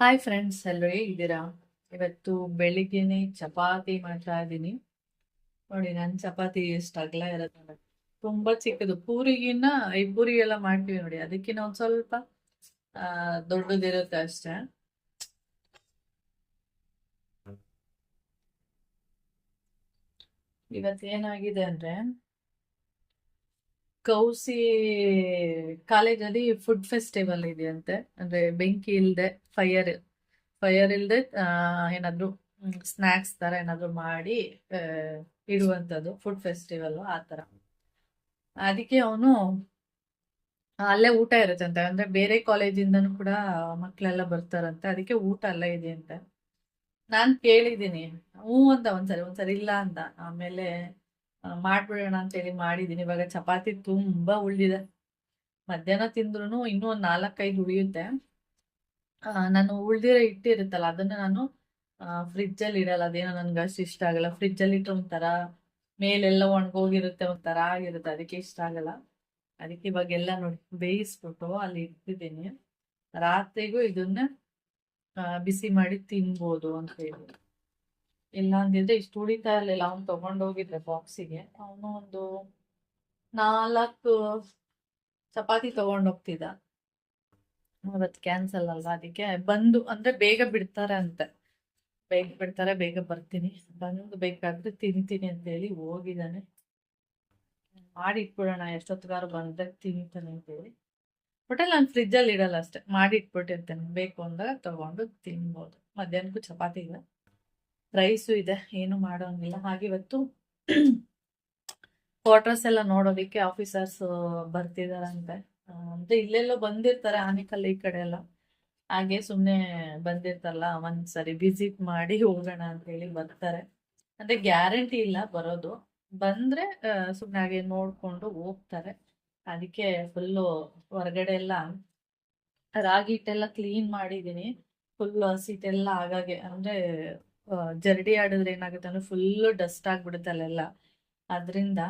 Hi friends ಎಲ್ಲರೂ ಇದ್ದೀರಾ ಇವತ್ತು ಬೆಳಿಗ್ಗೆನೆ ಚಪಾತಿ ಮಾಡ್ತಾ ಇದ್ದೀನಿ. ನೋಡಿ ನನ್ನ ಚಪಾತಿ ಎಷ್ಟು ಅಗಲ ನೋಡಿ. ತುಂಬಾ ಚಿಕ್ಕದು. ಪೂರಿಗಿನ್ನ ಈ ಪೂರಿ ಎಲ್ಲ ಮಾಡ್ತೀವಿ ನೋಡಿ. ಅದಕ್ಕಿನ್ನ ಒಂದ್ ಸ್ವಲ್ಪ ದೊಡ್ಡದಿರುತ್ತೆ ಅಷ್ಟೇ. ಇವತ್ತು ಏನಾಗಿದೆ ಅಂದ್ರೆ ಕೌಸಿ ಕಾಲೇಜಲ್ಲಿ ಫುಡ್ ಫೆಸ್ಟಿವಲ್ ಇದೆಯಂತೆ. ಅಂದ್ರೆ ಬೆಂಕಿ ಇಲ್ಲದೆ ಫೈರ್ ಫೈರ್ ಇಲ್ಲದೆ ಏನಾದ್ರು ಸ್ನಾಕ್ಸ್ ತರ ಏನಾದ್ರು ಮಾಡಿ ಇಡುವಂಥದ್ದು ಫುಡ್ ಫೆಸ್ಟಿವಲ್ ಆ ತರ. ಅದಕ್ಕೆ ಅವನು ಅಲ್ಲೇ ಊಟ ಇರುತ್ತಂತೆ. ಅಂದ್ರೆ ಬೇರೆ ಕಾಲೇಜಿಂದನೂ ಕೂಡ ಮಕ್ಕಳೆಲ್ಲ ಬರ್ತಾರಂತೆ. ಅದಕ್ಕೆ ಊಟ ಎಲ್ಲ ಇದೆಯಂತೆ. ನಾನು ಕೇಳಿದ್ದೀನಿ. ಹ್ಞೂ ಅಂತ ಒಂದ್ಸರಿ ಒಂದ್ಸರಿ ಇಲ್ಲ ಅಂತ. ಆಮೇಲೆ ಮಾಡ್ಬಿಡೋಣ ಅಂತ ಹೇಳಿ ಮಾಡಿದೀನಿ ಇವಾಗ ಚಪಾತಿ ತುಂಬಾ ಉಳಿದಿದೆ. ಮಧ್ಯಾಹ್ನ ತಿಂದ್ರು ಇನ್ನೂ ಒಂದು ನಾಲ್ಕೈದು ಉಳಿಯುತ್ತೆ. ನಾನು ಉಳ್ದಿರೋ ಇಟ್ಟಿರುತ್ತಲ್ಲ ಅದನ್ನ ನಾನು ಫ್ರಿಜ್ ಅಲ್ಲಿ ಇಡಲ್ಲ. ಅದೇನೋ ನನ್ಗೆ ಅಷ್ಟು ಇಷ್ಟ ಆಗಲ್ಲ. ಫ್ರಿಜ್ ಅಲ್ಲಿ ಇಟ್ಟರೆ ಒಂಥರ ಮೇಲೆಲ್ಲ ಒಣಗೋಗಿರುತ್ತೆ, ಒಂಥರ ಆಗಿರುತ್ತೆ. ಅದಕ್ಕೆ ಇಷ್ಟ ಆಗಲ್ಲ. ಅದಕ್ಕೆ ಇವಾಗ ಎಲ್ಲ ನೋಡಿ, ಬೇಯಿಸ್ಬಿಟ್ಟು ಅಲ್ಲಿ ಇಟ್ಟಿದ್ದೀನಿ. ರಾತ್ರಿಗೂ ಇದನ್ನ ಬಿಸಿ ಮಾಡಿ ತಿನ್ಬೋದು ಅಂತ ಹೇಳಿ. ಇಲ್ಲ ಅಂದಿದ್ರೆ ಇಷ್ಟು ಉಳಿತಾ ಇರ್ಲಿಲ್ಲ ಅವ್ನು ತಗೊಂಡೋಗಿದ್ರೆ ಬಾಕ್ಸಿಗೆ ಅವನು ಒಂದು ನಾಲ್ಕು ಚಪಾತಿ ತಗೊಂಡೋಗ್ತಿದ್ದ ಅವತ್ತು ಕ್ಯಾನ್ಸಲ್ ಅಲ್ವಾ ಅದಕ್ಕೆ ಬಂದು ಅಂದ್ರೆ ಬೇಗ ಬಿಡ್ತಾರೆ ಅಂತೆ. ಬೇಗ ಬಿಡ್ತಾರೆ, ಬೇಗ ಬರ್ತೀನಿ. ಬಂದು ಬೇಕಾದ್ರೆ ತಿಂತೀನಿ ಅಂತ ಹೇಳಿ ಹೋಗಿದ್ದಾನೆ. ಮಾಡಿ ಇಟ್ಬಿಡೋಣ ಎಷ್ಟೊತ್ತಿಗಾರು ಬಂದ್ರೆ ತಿಂತಾನೆ ಅಂತ ಹೇಳಿ ಒಟ್ಟಲ್ಲಿ ನಾನು ಫ್ರಿಜ್ಜಲ್ಲಿ ಇಡಲ್ಲ ಅಷ್ಟೇ. ಮಾಡಿ ಇಟ್ಬಿಟ್ಟಿರ್ತೇನೆ. ಬೇಕು ಅಂದಾಗ ತಗೊಂಡು ತಿನ್ಬೋದು. ಮಧ್ಯಾಹ್ನಕ್ಕೂ ಚಪಾತಿ ಇದೆ ರೈಸು ಇದೆ, ಏನು ಮಾಡೋಂಗಿಲ್ಲ. ಹಾಗೆ ಇವತ್ತು ಕ್ವಾರ್ಟರ್ಸ್ ಎಲ್ಲ ನೋಡೋದಿಕ್ಕೆ ಆಫೀಸರ್ಸ್ ಬರ್ತಿದಾರಂತೆ. ಅಂದ್ರೆ ಇಲ್ಲೆಲ್ಲೋ ಬಂದಿರ್ತಾರೆ ಆನಿಕಲ್ ಈ ಕಡೆ ಎಲ್ಲ. ಹಾಗೆ ಸುಮ್ನೆ ಬಂದಿರ್ತಾರಲ್ಲ, ಒಂದ್ಸರಿ ವಿಸಿಟ್ ಮಾಡಿ ಹೋಗೋಣ ಅಂತ ಹೇಳಿ ಬರ್ತಾರೆ. ಅಂದ್ರೆ ಗ್ಯಾರಂಟಿ ಇಲ್ಲ ಬರೋದು. ಬಂದ್ರೆ ಸುಮ್ಮನೆ ಹಾಗೆ ನೋಡ್ಕೊಂಡು ಹೋಗ್ತಾರೆ. ಅದಕ್ಕೆ ಫುಲ್ಲು ಹೊರಗಡೆ ಎಲ್ಲ ರಾಗಿ ಹಿಟ್ಟೆಲ್ಲ ಕ್ಲೀನ್ ಮಾಡಿದೀನಿ ಫುಲ್ ಹಸಿಟ್ಟೆಲ್ಲ ಆಗಾಗೆ, ಅಂದ್ರೆ ಜರಡಿ ಆಡಿದ್ರೆ ಏನಾಗುತ್ತೆ ಅಂದ್ರೆ ಫುಲ್ಲು ಡಸ್ಟ್ ಆಗ್ಬಿಡುತ್ತೆ ಅಲ್ಲೆಲ್ಲ. ಅದರಿಂದ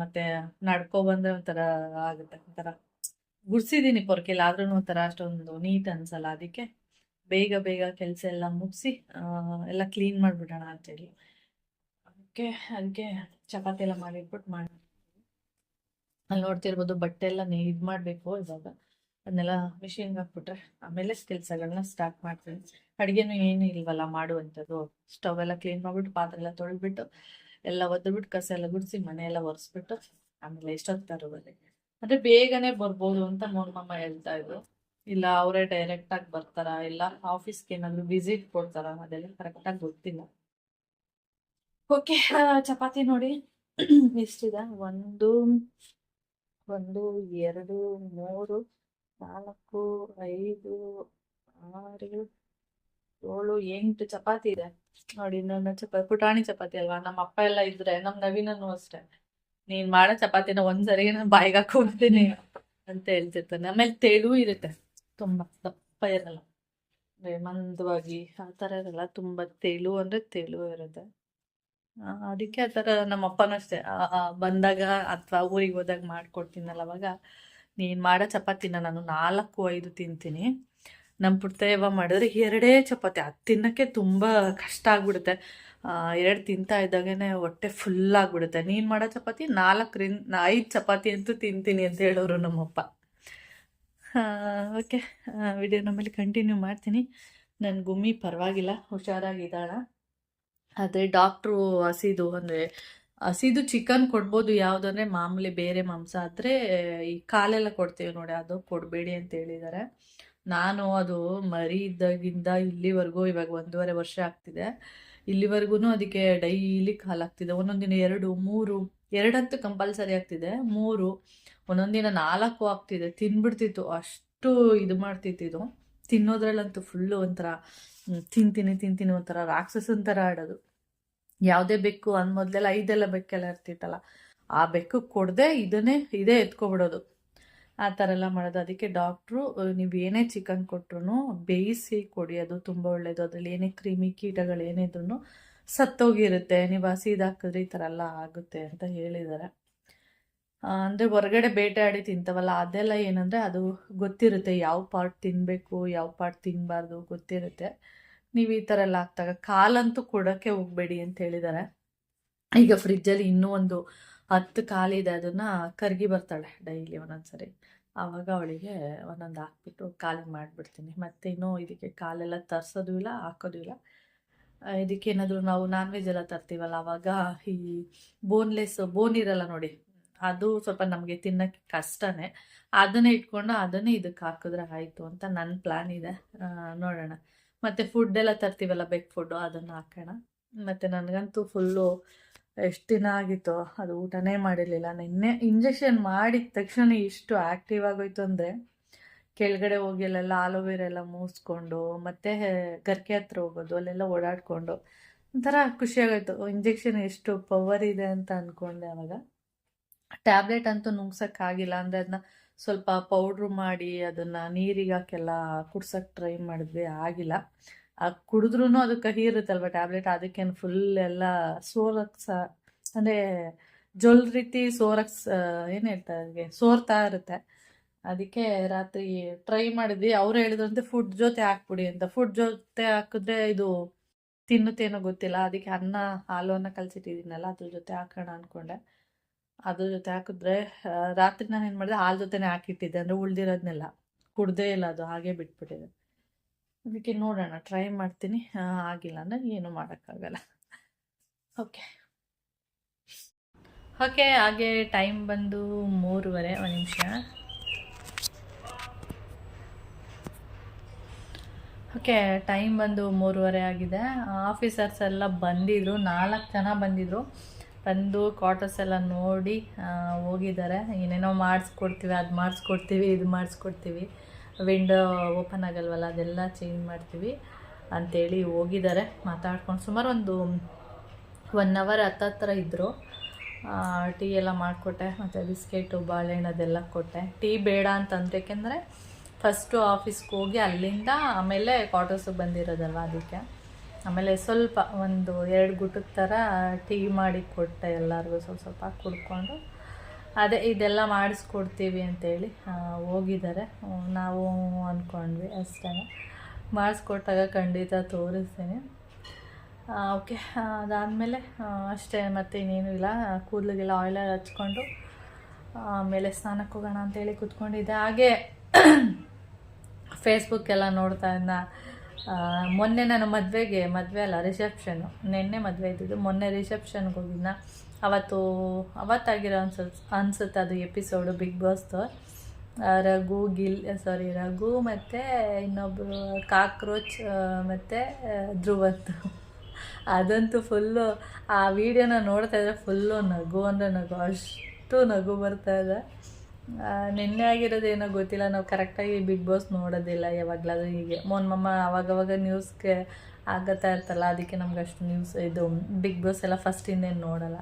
ಮತ್ತೆ ನಡ್ಕೊ ಬಂದ್ರೆ ಒಂಥರ ಆಗುತ್ತೆ, ಒಂಥರ ಗುಡ್ಸಿದ್ದೀನಿ ಪೊರ್ಕೆಲ್ಲ ಆದ್ರೂ ಒಂಥರ ಅಷ್ಟೊಂದು ನೀಟ್ ಅನ್ಸಲ್ಲ. ಅದಕ್ಕೆ ಬೇಗ ಬೇಗ ಕೆಲಸ ಎಲ್ಲ ಮುಗಿಸಿ ಎಲ್ಲ ಕ್ಲೀನ್ ಮಾಡಿಬಿಡೋಣ ಅಂತೇಳಿ ಅದಕ್ಕೆ ಅದಕ್ಕೆ ಚಪಾತಿ ಎಲ್ಲ ಮಾಡಿಟ್ಬಿಟ್ಟು ಮಾಡಿ. ಅಲ್ಲಿ ನೋಡ್ತಿರ್ಬೋದು ಬಟ್ಟೆ ಎಲ್ಲ ಇದು ಮಾಡಬೇಕು ಇವಾಗ. ಅದನ್ನೆಲ್ಲ ಮಿಷಿನ್ಗೆ ಹಾಕ್ಬಿಟ್ರೆ ಆಮೇಲೆ ಕೆಲಸಗಳನ್ನ ಸ್ಟಾರ್ಟ್ ಮಾಡ್ತೀನಿ. ಅಡುಗೆನೂ ಏನು ಇಲ್ವಲ್ಲ ಮಾಡುವಂಥದ್ದು. ಸ್ಟವ್ ಎಲ್ಲ ಕ್ಲೀನ್ ಮಾಡ್ಬಿಟ್ಟು, ಪಾತ್ರೆ ಎಲ್ಲ ತೊಳೆದ್ಬಿಟ್ಟು, ಎಲ್ಲ ಒದ್ದುಬಿಟ್ಟು, ಕಸ ಎಲ್ಲ ಗುಡಿಸಿ, ಮನೆ ಎಲ್ಲ ಒರೆಸ್ಬಿಟ್ಟು, ಆಮೇಲೆ ಎಷ್ಟೊತ್ತು ತರೋಬಲ್ಲಿ ಅಂದ್ರೆ ಬೇಗನೆ ಬರ್ಬೋದು ಅಂತ ಮಮ್ಮ ಹೇಳ್ತಾ ಇದ್ರು. ಇಲ್ಲ, ಅವರೇ ಡೈರೆಕ್ಟ್ ಆಗಿ ಬರ್ತಾರ? ಇಲ್ಲ ಆಫೀಸ್ಗೆ ಏನಾದರೂ ವಿಸಿಟ್ ಕೊಡ್ತಾರ? ಅದೆಲ್ಲ ಕರೆಕ್ಟಾಗಿ ಗೊತ್ತಿಲ್ಲ. ಓಕೆ ಚಪಾತಿ ನೋಡಿ. ಎಷ್ಟಿದೆ? ಒಂದು ಒಂದು, ಎರಡು, ಮೂರು ನಾಲ್ಕು, ಐದು, ಆರು, ಏಳು, ಎಂಟು ಚಪಾತಿ ಇದೆ. ನೋಡಿ, ನನ್ನ ಚಪಾತಿ ಪುಟಾಣಿ ಚಪಾತಿ ಅಲ್ವಾ? ನಮ್ಮ ಅಪ್ಪ ಎಲ್ಲ ಇದ್ರೆ ನಮ್ ನವೀನನು ಅಷ್ಟೇ. ನೀನ್ ಮಾಡೋ ಚಪಾತಿನ ಒಂದ್ಸರಿ ನಾನು ಬಾಯಿಗೆ ಹಾಕೊಂತೀನಿ ಅಂತ ಹೇಳ್ತಿರ್ತಾನೆ. ಆಮೇಲೆ ತೆಳು ಇರುತ್ತೆ. ತುಂಬಾ ದಪ್ಪ ಇರಲ್ಲ. ಮಂದವಾಗಿ ಆ ಥರ ಇರಲ್ಲ. ತುಂಬಾ ತೆಳು ಅಂದ್ರೆ ತೆಳು ಇರುತ್ತೆ. ಅದಕ್ಕೆ ಆ ಥರ ನಮ್ಮ ಅಪ್ಪನೂ ಅಷ್ಟೇ. ಬಂದಾಗ ಅಥವಾ ಊರಿಗೆ ಹೋದಾಗ ಮಾಡ್ಕೊಡ್ತೀನಲ್ಲ ಅವಾಗ ನೀನ್ ಮಾಡೋ ಚಪಾತಿನ ನಾನು ನಾಲ್ಕು, ಐದು ತಿಂತೀನಿ. ನಮ್ಮ ಪುಟ್ಟದೇವ ಮಾಡಿದ್ರೆ ಎರಡೇ ಚಪಾತಿ. ಅದು ತಿನ್ನೋಕ್ಕೆ ತುಂಬ ಕಷ್ಟ ಆಗ್ಬಿಡುತ್ತೆ. ಎರಡು ತಿಂತಾ ಇದ್ದಾಗೇ ಹೊಟ್ಟೆ ಫುಲ್ ಆಗಿಬಿಡುತ್ತೆ. ನೀನು ಮಾಡೋ ಚಪಾತಿ ನಾಲ್ಕರಿಂದ ಐದು ಚಪಾತಿ ಅಂತೂ ತಿಂತೀನಿ ಅಂತ ಹೇಳೋರು ನಮ್ಮಪ್ಪ. ಓಕೆ ವಿಡಿಯೋ ನಮ್ಮಲ್ಲಿ ಕಂಟಿನ್ಯೂ ಮಾಡ್ತೀನಿ. ನನ್ನ ಗುಮ್ಮಿ ಪರವಾಗಿಲ್ಲ ಹುಷಾರಾಗಿದ್ದಾಳ ಆದರೆ ಡಾಕ್ಟ್ರು ಹಸಿದು ಅಂದರೆ ಹಸಿದು ಚಿಕನ್ ಕೊಡ್ಬೋದು ಯಾವುದಂದ್ರೆ ಮಾಮೂಲಿ ಬೇರೆ ಮಾಂಸ ಆದರೆ ಈ ಕಾಲೆಲ್ಲ ಕೊಡ್ತೀವಿ ನೋಡಿ, ಅದು ಕೊಡಬೇಡಿ ಅಂತ ಹೇಳಿದ್ದಾರೆ ನಾನು ಅದು ಮರಿ ಇದ್ದಾಗಿಂದ ಇಲ್ಲಿವರೆಗೂ, ಇವಾಗ ಒಂದೂವರೆ ವರ್ಷ ಆಗ್ತಿದೆ. ಇಲ್ಲಿವರೆಗೂ ಅದಕ್ಕೆ ಡೈಲಿ ಹಾಲಾಗ್ತಿದೆ ಒಂದೊಂದಿನ ಎರಡು, ಮೂರು, ಎರಡಂತೂ ಕಂಪಲ್ಸರಿ ಆಗ್ತಿದೆ. ಮೂರು ಒಂದೊಂದಿನ ನಾಲ್ಕು ಆಗ್ತಿದೆ. ತಿನ್ಬಿಡ್ತಿತ್ತು. ಅಷ್ಟು ಇದು ಮಾಡ್ತಿತ್ತು ಇದು. ತಿನ್ನೋದ್ರಲ್ಲಂತೂ ಫುಲ್ಲು ಒಂಥರ ತಿಂತೀನಿ ತಿಂತೀನಿ ಒಂಥರ ರಾಕ್ಷಸ ಥರ ಆಡೋದು. ಯಾವುದೇ ಬೆಕ್ಕು ಅಂದ್ ಮೊದಲೆಲ್ಲ ಐದೆಲ್ಲ ಬೆಕ್ಕೆಲ್ಲ ಇರ್ತಿತ್ತಲ್ಲ, ಆ ಬೆಕ್ಕು ಕೊಡದೆ ಇದನ್ನೇ ಇದೇ ಎತ್ಕೊಬಿಡೋದು. ಆ ಥರ ಎಲ್ಲ ಮಾಡೋದು. ಅದಕ್ಕೆ ಡಾಕ್ಟ್ರು ನೀವು ಏನೇ ಚಿಕನ್ ಕೊಟ್ರು ಬೇಯಿಸಿ ಕೊಡಿ. ಅದು ತುಂಬ ಒಳ್ಳೆಯದು ಅದರಲ್ಲಿ ಏನೇ ಕ್ರಿಮಿ ಕೀಟಗಳು ಏನಿದ್ರು ಸತ್ತೋಗಿರುತ್ತೆ. ನೀವು ಹಸಿದಾಕಿದ್ರೆ ಈ ಥರ ಎಲ್ಲ ಆಗುತ್ತೆ ಅಂತ ಹೇಳಿದ್ದಾರೆ ಅಂದರೆ ಹೊರಗಡೆ ಬೇಟೆಯಾಡಿ ತಿಂತವಲ್ಲ, ಅದೆಲ್ಲ ಏನಂದರೆ ಅದು ಗೊತ್ತಿರುತ್ತೆ. ಯಾವ ಪಾರ್ಟ್ ತಿನ್ನಬೇಕು ಯಾವ ಪಾರ್ಟ್ ತಿನ್ನಬಾರ್ದು ಗೊತ್ತಿರುತ್ತೆ. ನೀವು ಈ ಥರ ಎಲ್ಲ ಹಾಕ್ದಾಗ ಕಾಲಂತೂ ಕೊಡೋಕ್ಕೆ ಹೋಗಬೇಡಿ ಅಂತ ಹೇಳಿದ್ದಾರೆ ಈಗ ಫ್ರಿಜ್ಜಲ್ಲಿ ಇನ್ನೂ ಒಂದು ಹತ್ತು ಕಾಲಿದೆ ಅದನ್ನು ಕರ್ಗಿ ಬರ್ತಾಳೆ ಡೈಲಿ ಒಂದೊಂದ್ಸರಿ. ಆವಾಗ ಅವಳಿಗೆ ಒಂದೊಂದು ಹಾಕ್ಬಿಟ್ಟು ಕಾಲಿಗೆ ಮಾಡಿಬಿಡ್ತೀನಿ. ಮತ್ತು ಇನ್ನೂ ಇದಕ್ಕೆ ಕಾಲೆಲ್ಲ ತರಿಸೋದು ಇಲ್ಲ, ಹಾಕೋದು ಇಲ್ಲ. ಇದಕ್ಕೆ ಏನಾದರೂ ನಾವು ನಾನ್ ವೆಜ್ ಎಲ್ಲ ತರ್ತೀವಲ್ಲ, ಆವಾಗ ಈ ಬೋನ್ಲೆಸ್ ಬೋನ್ ಇರಲ್ಲ ನೋಡಿ. ಅದು ಸ್ವಲ್ಪ ನಮಗೆ ತಿನ್ನೋಕ್ಕೆ ಕಷ್ಟನೇ. ಅದನ್ನೇ ಇಟ್ಕೊಂಡು ಅದನ್ನೇ ಇದಕ್ಕೆ ಹಾಕಿದ್ರೆ ಆಯಿತು ಅಂತ ನನ್ನ ಪ್ಲ್ಯಾನ್ ಇದೆ. ನೋಡೋಣ. ಮತ್ತು ಫುಡ್ ಎಲ್ಲ ತರ್ತೀವಲ್ಲ ಬೆಕ್ ಫುಡ್ಡು ಅದನ್ನು ಹಾಕೋಣ. ಮತ್ತು ನನಗಂತೂ ಫುಲ್ಲು ಎಷ್ಟು ದಿನ ಆಗಿತ್ತು, ಅದು ಊಟನೇ ಮಾಡಿರಲಿಲ್ಲ. ನಿನ್ನೆ ಇಂಜೆಕ್ಷನ್ ಮಾಡಿದ ತಕ್ಷಣ ಇಷ್ಟು ಆ್ಯಕ್ಟಿವ್ ಆಗೋಯ್ತು ಅಂದರೆ ಕೆಳಗಡೆ ಹೋಗಿ ಅಲ್ಲೆಲ್ಲ ಆಲೋವೆರಾ ಎಲ್ಲ ಮೂಸ್ಕೊಂಡು, ಮತ್ತೆ ಗರ್ಕೆ ಹತ್ರ ಹೋಗೋದು, ಅಲ್ಲೆಲ್ಲ ಓಡಾಡಿಕೊಂಡು, ಒಂಥರ ಖುಷಿಯಾಗೋಯ್ತು ಇಂಜೆಕ್ಷನ್ ಎಷ್ಟು ಪವರ್ ಇದೆ ಅಂತ ಅಂದ್ಕೊಂಡೆ ಅವಾಗ. ಟ್ಯಾಬ್ಲೆಟ್ ಅಂತೂ ನುಂಗ್ಸೋಕ್ಕಾಗಿಲ್ಲ ಅಂದರೆ ಅದನ್ನ ಸ್ವಲ್ಪ ಪೌಡ್ರು ಮಾಡಿ ಅದನ್ನು ನೀರಿಗೆ ಹಾಕೆಲ್ಲ ಕುಡ್ಸೋಕ್ಕೆ ಟ್ರೈ ಮಾಡಿದ್ವಿ, ಆಗಿಲ್ಲ. ಆ ಕುಡಿದ್ರೂ ಅದು ಕಹಿ ಇರುತ್ತಲ್ವ ಟ್ಯಾಬ್ಲೆಟ್ ಅದಕ್ಕೇನು ಫುಲ್ ಎಲ್ಲ ಸೋರಕ್ಕೆ ಸ ಅಂದರೆ ಜೊಲ್ ರೀತಿ ಸೋರಕ್ಸ್ ಏನು ಹೇಳ್ತಾರೆ ಅದಕ್ಕೆ ಸೋರ್ತಾ ಇರುತ್ತೆ. ಅದಕ್ಕೆ ರಾತ್ರಿ ಟ್ರೈ ಮಾಡಿದ್ವಿ. ಅವ್ರು ಹೇಳಿದ್ರಂತೆ ಫುಡ್ ಜೊತೆ ಹಾಕ್ಬಿಡಿ ಅಂತ. ಫುಡ್ ಜೊತೆ ಹಾಕಿದ್ರೆ ಇದು ತಿನ್ನುತ್ತೇನೋ ಗೊತ್ತಿಲ್ಲ. ಅದಕ್ಕೆ ಅನ್ನ ಹಾಲು ಅನ್ನ ಕಲಸಿಟ್ಟಿದ್ದೀನಲ್ಲ, ಅದ್ರ ಜೊತೆ ಹಾಕೋಣ ಅಂದ್ಕೊಂಡೆ ಅದ್ರ ಜೊತೆ ಹಾಕಿದ್ರೆ ರಾತ್ರಿ ನಾನು ಏನು ಮಾಡಿದೆ, ಹಾಲು ಜೊತೆನೇ ಹಾಕಿಟ್ಟಿದ್ದೆ, ಅಂದರೆ ಉಳ್ದಿರೋದನ್ನೆಲ್ಲ ಕುಡ್ದೇ ಇಲ್ಲ ಅದು, ಹಾಗೆ ಬಿಟ್ಬಿಟ್ಟಿದೆ. ಅದಕ್ಕೆ ನೋಡೋಣ ಟ್ರೈ ಮಾಡ್ತೀನಿ. ಆಗಿಲ್ಲ ಅಂದರೆ ಏನು ಮಾಡೋಕ್ಕಾಗಲ್ಲ. ಓಕೆ ಓಕೆ ಹಾಗೆ ಟೈಮ್ ಬಂದು ಮೂರುವರೆ, ಒಂದು ನಿಮಿಷ. ಓಕೆ ಟೈಮ್ ಬಂದು ಮೂರುವರೆ ಆಗಿದೆ. ಆಫೀಸರ್ಸ್ ಎಲ್ಲ ಬಂದಿದ್ರು, ನಾಲ್ಕು ಜನ ಬಂದಿದ್ರು. ಬಂದು ಕ್ವಾರ್ಟರ್ಸ್ ಎಲ್ಲ ನೋಡಿ ಹೋಗಿದ್ದಾರೆ. ಏನೇನೋ ಮಾಡಿಸ್ಕೊಡ್ತೀವಿ, ಅದು ಮಾಡಿಸ್ಕೊಡ್ತೀವಿ, ಇದು ಮಾಡಿಸ್ಕೊಡ್ತೀವಿ. ವಿಂಡೋ ಓಪನ್ ಆಗಲ್ವಲ್ಲ, ಅದೆಲ್ಲ ಚೇಂಜ್ ಮಾಡ್ತೀವಿ ಅಂಥೇಳಿ ಹೋಗಿದ್ದಾರೆ. ಮಾತಾಡ್ಕೊಂಡು ಸುಮಾರು ಒಂದು ಒನ್ ಅವರ್ ಹತ್ತತ್ರ ಇದ್ದರು ಟೀ ಎಲ್ಲ ಮಾಡಿಕೊಟ್ಟೆ, ಮತ್ತು ಬಿಸ್ಕೆಟು ಬಾಳೆಹಣ್ಣು ಅದೆಲ್ಲ ಕೊಟ್ಟೆ. ಟೀ ಬೇಡ ಅಂತಂದ್ರೆ, ಯಾಕೆಂದರೆ ಫಸ್ಟು ಆಫೀಸ್ಗೆ ಹೋಗಿ ಅಲ್ಲಿಂದ ಆಮೇಲೆ ಕ್ವಾರ್ಟರ್ಸಿಗೆ ಬಂದಿರೋದಲ್ವ ಅದಕ್ಕೆ. ಆಮೇಲೆ ಸ್ವಲ್ಪ ಒಂದು ಎರಡು ಗುಟದ ಥರ ಟೀ ಮಾಡಿ ಕೊಟ್ಟೆ ಎಲ್ಲರಿಗೂ ಸ್ವಲ್ಪ ಸ್ವಲ್ಪ ಕುಡ್ಕೊಂಡು. ಅದೇ ಇದೆಲ್ಲ ಮಾಡಿಸ್ಕೊಡ್ತೀವಿ ಅಂತೇಳಿ ಹೋಗಿದ್ದಾರೆ. ನಾವು ಅಂದ್ಕೊಂಡ್ವಿ ಅಷ್ಟೇ ಮಾಡಿಸ್ಕೊಟ್ಟಾಗ ಖಂಡಿತ ತೋರಿಸ್ತೀನಿ. ಓಕೆ ಅದಾದಮೇಲೆ ಅಷ್ಟೇ ಮತ್ತೆ ಇನ್ನೇನು ಇಲ್ಲ. ಕೂದಲಿಗೆಲ್ಲ ಆಯಿಲ್ ಹಚ್ಕೊಂಡು, ಆಮೇಲೆ ಸ್ನಾನಕ್ಕೆ ಹೋಗೋಣ ಅಂತೇಳಿ ಕೂತ್ಕೊಂಡಿದ್ದೆ. ಹಾಗೆ ಫೇಸ್ಬುಕ್ ಎಲ್ಲ ನೋಡ್ತಾ ಇದ್ದ ಮೊನ್ನೆ ನಾನು ಮದುವೆಗೆ ಮದುವೆ ಅಲ್ಲ ರಿಸೆಪ್ಷನು ನಿನ್ನೆ ಮದುವೆ ಇದ್ದಿದ್ದು. ಮೊನ್ನೆ ರಿಸೆಪ್ಷನ್ಗೆ ಹೋಗಿದ್ನ. ಅವತ್ತು ಅವತ್ತಾಗಿರೋ ಅನ್ಸುತ್ತೆ ಅನ್ಸುತ್ತೆ ಅದು ಎಪಿಸೋಡು ಬಿಗ್ ಬಾಸ್ದು ರಘು ಗಿಲ್ ಸಾರಿ ರಘು ಮತ್ತು ಇನ್ನೊಬ್ಬರು ಕಾಕ್ರೋಚ್ ಮತ್ತು ಧ್ರುವಂತು. ಅದಂತೂ ಫುಲ್ಲು ಆ ವಿಡಿಯೋನ ನೋಡ್ತಾ ಇದ್ರೆ ಫುಲ್ಲು ನಗು ಅಂದರೆ ನಗು. ಅಷ್ಟು ನಗು ಬರ್ತಾ ಇದೆ. ಆ, ನಿನ್ನೆ ಆಗಿರೋದೇನೋ ಗೊತ್ತಿಲ್ಲ. ನಾವು ಕರೆಕ್ಟಾಗಿ ಬಿಗ್ ಬಾಸ್ ನೋಡೋದಿಲ್ಲ ಯಾವಾಗಲಾದ್ರೂ ಹೀಗೆ. ಮೋನ್ ಮಮ್ಮ ಅವಾಗವಾಗ ನ್ಯೂಸ್ಗೆ ಆಗತ್ತಾ ಇರ್ತಲ್ಲ, ಅದಕ್ಕೆ ನಮ್ಗೆ ಅಷ್ಟು ನ್ಯೂಸ್ ಇದು ಬಿಗ್ ಬಾಸ್ ಎಲ್ಲ ಫಸ್ಟಿಂದೇನು ನೋಡಲ್ಲ.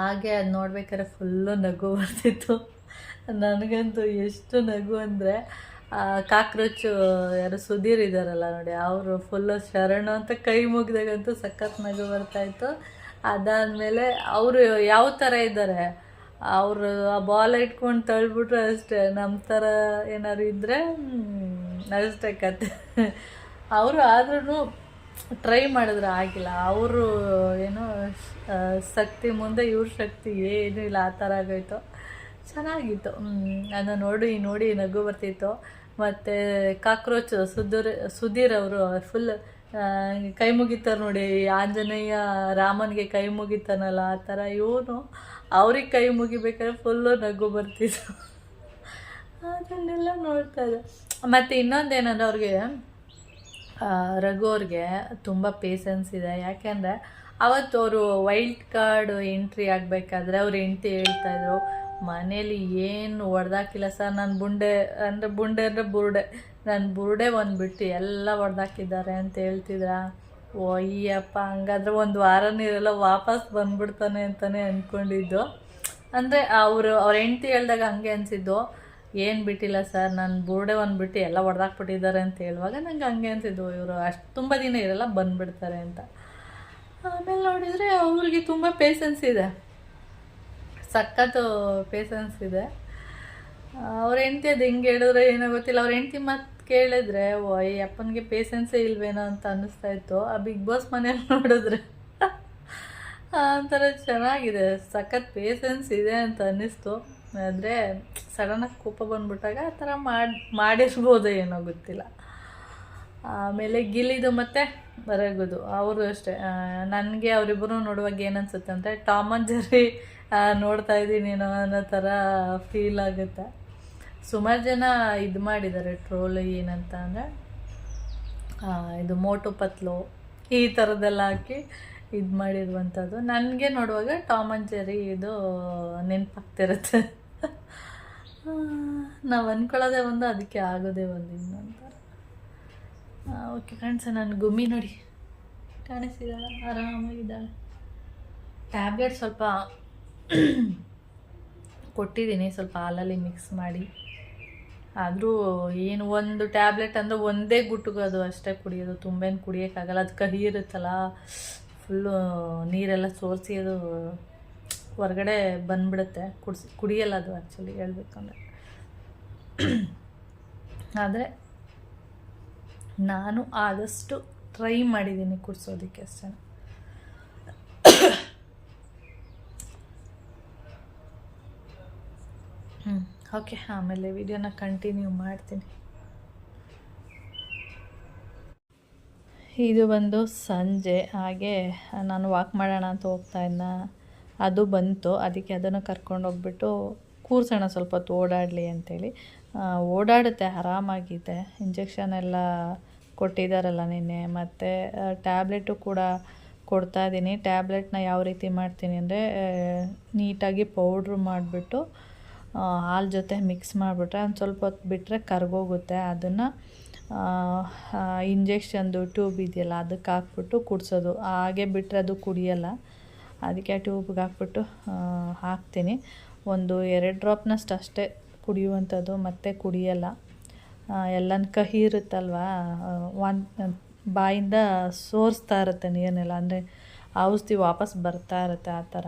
ಹಾಗೆ ಅದು ನೋಡ್ಬೇಕಾದ್ರೆ ಫುಲ್ಲು ನಗು ಬರ್ತಿತ್ತು. ನನಗಂತೂ ಎಷ್ಟು ನಗು ಅಂದರೆ ಕಾಕ್ರೋಚ್, ಯಾರು ಸುಧೀರ್ ಇದ್ದಾರಲ್ಲ ನೋಡಿ, ಅವರು ಫುಲ್ಲು ಶರಣು ಅಂತ ಕೈ ಮುಗಿದಾಗಂತೂ ಸಖತ್ ನಗು ಬರ್ತಾಯಿತ್ತು ಅದಾದಮೇಲೆ ಅವರು ಯಾವ ಥರ ಇದ್ದಾರೆ? ಅವರು ಆ ಬಾಲ್ ಇಟ್ಕೊಂಡು ತಳ್ಬಿಟ್ರೆ ಅಷ್ಟೇ ನಮ್ಮ ಥರ ಏನಾದ್ರು ಇದ್ದರೆ ಅಷ್ಟೇ ಕತೆ ಅವರು ಆದ್ರೂ ಟ್ರೈ ಮಾಡಿದ್ರೆ ಆಗಿಲ್ಲ. ಅವರು ಏನು ಶಕ್ತಿ ಮುಂದೆ ಇವ್ರ ಶಕ್ತಿ ಏನೂ ಇಲ್ಲ, ಆ ಥರ ಆಗೋಯ್ತು. ಚೆನ್ನಾಗಿತ್ತು. ಅದನ್ನು ನೋಡಿ ನೋಡಿ ನಗು ಬರ್ತಿತ್ತು. ಮತ್ತು ಕಾಕ್ರೋಚ್ ಸುಧೀರ್ ಸುಧೀರ್ ಅವರು ಫುಲ್ ಕೈ ಮುಗಿತಾರೆ ನೋಡಿ. ಆಂಜನೇಯ ರಾಮನಿಗೆ ಕೈ ಮುಗಿತಾನಲ್ಲ, ಆ ಥರ ಇವನು ಅವ್ರಿಗೆ ಕೈ ಮುಗಿಬೇಕಾದ್ರೆ ಫುಲ್ಲು ನಗು ಬರ್ತಿದ್ರು ಅದನ್ನೆಲ್ಲ ನೋಡ್ತಾ ಇದ್ದೆ. ಮತ್ತು ಇನ್ನೊಂದೇನಂದ್ರೆ ಅವ್ರಿಗೆ ರಘು ಅವ್ರಿಗೆ ತುಂಬ ಪೇಷನ್ಸ್ ಇದೆ. ಯಾಕೆಂದರೆ ಅವತ್ತು ಅವರು ವೈಲ್ಡ್ ಕಾರ್ಡ್ ಎಂಟ್ರಿ ಆಗಬೇಕಾದ್ರೆ ಅವ್ರು ಎಂಟ್ರಿ ಹೇಳ್ತಾಯಿದ್ರು ಮನೇಲಿ ಏನು ಹೊಡೆದಾಕಿಲ್ಲ ಸರ್ ನನ್ನ ಬುಂಡೆ, ಅಂದರೆ ಬುಂಡೆ ಅಂದರೆ ಬುರುಡೆ ನನ್ನ ಬುರುಡೆ ಒಂದು ಬಿಟ್ಟು ಎಲ್ಲ ಹೊಡೆದಾಕಿದ್ದಾರೆ ಅಂತ ಹೇಳ್ತಿದ್ರ? ಓ ಅಯ್ಯಪ್ಪ ಹಂಗಾದ್ರೆ ಒಂದು ವಾರ ಇರಲ್ಲ ವಾಪಸ್ ಬಂದ್ಬಿಡ್ತಾನೆ ಅಂತಲೇ ಅಂದ್ಕೊಂಡಿದ್ದು ಅಂದರೆ ಅವರು, ಅವ್ರ ಹೆಂಡ್ತಿ ಹೇಳ್ದಾಗ ಹಂಗೆ ಅನಿಸಿದ್ದು, ಏನು ಬಿಟ್ಟಿಲ್ಲ ಸರ್, ನಾನು ಬೋರ್ಡೆ ಒಂದು ಬಿಟ್ಟು ಎಲ್ಲ ಹೊಡೆದಾಕ್ಬಿಟ್ಟಿದ್ದಾರೆ ಅಂತ ಹೇಳುವಾಗ ನಂಗೆ ಹಂಗೆ ಅನಿಸಿದ್ದು, ಇವರು ಅಷ್ಟು ತುಂಬ ದಿನ ಇರಲ್ಲ, ಬಂದುಬಿಡ್ತಾರೆ ಅಂತ. ಆಮೇಲೆ ನೋಡಿದರೆ ಅವ್ರಿಗೆ ತುಂಬ ಪೇಷನ್ಸ್ ಇದೆ. ಸಖತ್ತು ಪೇಷನ್ಸ್ ಇದೆ. ಅವ್ರ ಹೆಂಡತಿ ಅದು ಹೆಂಗೆ ಹೇಳಿದ್ರೆ ಏನೋ ಗೊತ್ತಿಲ್ಲ. ಅವ್ರ ಹೆಂಡತಿ ಮಾತು ಕೇಳಿದ್ರೆ, ಓ, ಈ ಅಪ್ಪನಿಗೆ ಇಲ್ವೇನೋ ಅಂತ ಅನ್ನಿಸ್ತಾ ಇತ್ತು. ಆ ಬಿಗ್ ಬಾಸ್ ಮನೇಲಿ ನೋಡಿದ್ರೆ ಒಂಥರ ಚೆನ್ನಾಗಿದೆ. ಸಖತ್ ಪೇಷನ್ಸ್ ಇದೆ ಅಂತ ಅನ್ನಿಸ್ತು. ಆದರೆ ಸಡನ್ನಾಗಿ ಕೋಪ ಬಂದ್ಬಿಟ್ಟಾಗ ಆ ಥರ ಮಾಡಿ, ಮಾಡಿರ್ಬೋದು ಏನೋ ಗೊತ್ತಿಲ್ಲ. ಆಮೇಲೆ ಗಿಲಿದು ಮತ್ತೆ ಬರಗುದು ಅವರು ಅಷ್ಟೇ. ನನಗೆ ಅವರಿಬ್ಬರು ನೋಡುವಾಗ ಏನನ್ಸುತ್ತೆ ಅಂದರೆ ಅಂಡ್ ಜರಿ ನೋಡ್ತಾ ಇದ್ದೀನೇನೋ ಅನ್ನೋ ಥರ ಫೀಲ್ ಆಗುತ್ತೆ. ಸುಮಾರು ಜನ ಇದು ಮಾಡಿದ್ದಾರೆ ಟ್ರೋಲ್ ಏನಂತ ಅಂದರೆ ಇದು ಮೋಟು ಪತ್ಲು ಈ ಥರದ್ದೆಲ್ಲ ಹಾಕಿ ಇದು ಮಾಡಿರುವಂಥದ್ದು ನನಗೆ ನೋಡುವಾಗ ಟಾಮ್ ಅಂಡ್ ಜೆರಿ ಇದು ನೆನಪಾಗ್ತಿರುತ್ತೆ. ನಾವು ಅಂದ್ಕೊಳ್ಳೋದೇ ಒಂದು, ಅದಕ್ಕೆ ಆಗೋದೇ ಒಂದು ಇನ್ನೊಂದು. ಓಕೆ ಫ್ರೆಂಡ್ಸ್ ನಾನು ಗುಮ್ಮಿ ನೋಡಿ. ಕಾಣಿಸಿದಾಳೆ ಆರಾಮಾಗಿದ್ದಾಳೆ. ಟ್ಯಾಬ್ಲೆಟ್ ಸ್ವಲ್ಪ ಕೊಟ್ಟಿದ್ದೀನಿ, ಸ್ವಲ್ಪ ಹಾಲಲ್ಲಿ ಮಿಕ್ಸ್ ಮಾಡಿ. ಆದರೂ ಏನು ಒಂದು ಟ್ಯಾಬ್ಲೆಟ್ ಅಂದರೆ ಒಂದೇ ಗುಟ್ಟುಗೋದು ಅಷ್ಟೇ ಕುಡಿಯೋದು, ತುಂಬೇನು ಕುಡಿಯೋಕ್ಕಾಗಲ್ಲ. ಅದು ಕಹಿ ಇರುತ್ತಲ್ಲ ಫುಲ್ಲು ನೀರೆಲ್ಲ ಸೋರಿಸಿ ಅದು ಹೊರಗಡೆ ಬಂದ್ಬಿಡುತ್ತೆ. ಕುಡಿಸಿ, ಕುಡಿಯಲ್ಲ ಅದು ಆ್ಯಕ್ಚುಲಿ ಹೇಳ್ಬೇಕಂದ್ರೆ. ಆದರೆ ನಾನು ಆದಷ್ಟು ಟ್ರೈ ಮಾಡಿದ್ದೀನಿ ಕುಡಿಸೋದಕ್ಕೆ ಅಷ್ಟೇ. ಹ್ಞೂ ಓಕೆ ಆಮೇಲೆ ವಿಡಿಯೋನ ಕಂಟಿನ್ಯೂ ಮಾಡ್ತೀನಿ. ಇದು ಬಂದು ಸಂಜೆ ಹಾಗೆ ನಾನು ವಾಕ್ ಮಾಡೋಣ ಅಂತ ಹೋಗ್ತಾ ಇದ್ನ ಅದು ಬಂತು. ಅದಕ್ಕೆ ಅದನ್ನು ಕರ್ಕೊಂಡು ಹೋಗ್ಬಿಟ್ಟು ಕೂರ್ಸೋಣ ಸ್ವಲ್ಪ ಹೊತ್ತು ಓಡಾಡಲಿ ಅಂತೇಳಿ. ಆ, ಓಡಾಡುತ್ತೆ ಆರಾಮಾಗಿದೆ. ಇಂಜೆಕ್ಷನ್ ಎಲ್ಲ ಕೊಟ್ಟಿದ್ದಾರಲ್ಲ ನಿನ್ನೆ. ಮತ್ತು ಟ್ಯಾಬ್ಲೆಟು ಕೂಡ ಕೊಡ್ತಾ ಇದ್ದೀನಿ. ಟ್ಯಾಬ್ಲೆಟ್ನ ಯಾವ ರೀತಿ ಮಾಡ್ತೀನಿ ಅಂದರೆ ನೀಟಾಗಿ ಪೌಡ್ರ್ ಮಾಡಿಬಿಟ್ಟು ಹಾಲು ಜೊತೆ ಮಿಕ್ಸ್ ಮಾಡಿಬಿಟ್ರೆ ಒಂದು ಸ್ವಲ್ಪ ಹೊತ್ತು ಬಿಟ್ಟರೆ ಕರ್ಗೋಗುತ್ತೆ. ಅದನ್ನು ಇಂಜೆಕ್ಷನ್ದು ಟ್ಯೂಬ್ ಇದೆಯಲ್ಲ ಅದಕ್ಕೆ ಹಾಕ್ಬಿಟ್ಟು ಕುಡಿಸೋದು. ಹಾಗೆ ಬಿಟ್ಟರೆ ಅದು ಕುಡಿಯಲ್ಲ. ಅದಕ್ಕೆ ಟ್ಯೂಬ್ಗೆ ಹಾಕ್ಬಿಟ್ಟು ಹಾಕ್ತೀನಿ. ಒಂದು ಎರಡು ಡ್ರಾಪ್ನಷ್ಟು ಅಷ್ಟೇ ಕುಡಿಯುವಂಥದ್ದು, ಮತ್ತೆ ಕುಡಿಯಲ್ಲ. ಎಲ್ಲನ ಕಹಿ ಇರುತ್ತಲ್ವ ಒನ್, ಬಾಯಿಂದ ಸೋರಿಸ್ತಾ ಇರುತ್ತೆ ನೀರನ್ನೆಲ್ಲ ಅಂದರೆ ಔಷಧಿ ವಾಪಸ್ ಬರ್ತಾ ಇರುತ್ತೆ ಆ ಥರ.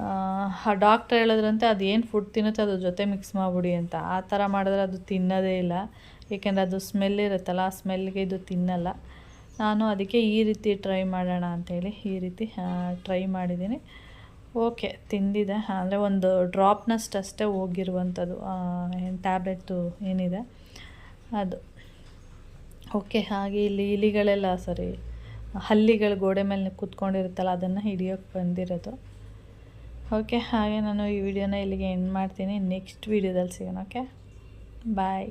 ಆ ಡಾಕ್ಟ್ರ್ ಹೇಳಿದ್ರಂತೆ ಅದು ಏನು ಫುಡ್ ತಿನ್ನುತ್ತೆ ಅದ್ರ ಜೊತೆ ಮಿಕ್ಸ್ ಮಾಡಿಬಿಡಿ ಅಂತ. ಆ ಥರ ಮಾಡಿದ್ರೆ ಅದು ತಿನ್ನೋದೇ ಇಲ್ಲ. ಏಕೆಂದರೆ ಅದು ಸ್ಮೆಲ್ ಇರುತ್ತಲ್ಲ, ಆ ಸ್ಮೆಲ್ಗೆ ಇದು ತಿನ್ನಲ್ಲ. ನಾನು ಅದಕ್ಕೆ ಈ ರೀತಿ ಟ್ರೈ ಮಾಡೋಣ ಅಂಥೇಳಿ ಈ ರೀತಿ ಟ್ರೈ ಮಾಡಿದ್ದೀನಿ. ಓಕೆ ತಿಂದಿದೆ. ಅಂದರೆ ಒಂದು ಡ್ರಾಪ್ನಷ್ಟು ಅಷ್ಟೇ ಹೋಗಿರುವಂಥದ್ದು. ಏನು ಟ್ಯಾಬ್ಲೆಟ್ಟು ಏನಿದೆ? ಅದು. ಓಕೆ ಹಾಗೆ ಇಲ್ಲಿ ಇಲಿಗಳೆಲ್ಲ ಸರಿ ಹಲ್ಲಿಗಳು ಗೋಡೆ ಮೇಲೆ ಕೂತ್ಕೊಂಡಿರುತ್ತಲ್ಲ, ಅದನ್ನು ಹಿಡಿಯೋಕ್ಕೆ ಬಂದಿರೋದು. ಓಕೆ ಹಾಗೆ ನಾನು ಈ ವಿಡಿಯೋನ ಇಲ್ಲಿಗೆ ಎಂಡ್ ಮಾಡ್ತೀನಿ. ನೆಕ್ಸ್ಟ್ ವೀಡಿಯೋದಲ್ಲಿ ಸಿಗೋಣ ಓಕೆ ಬಾಯ್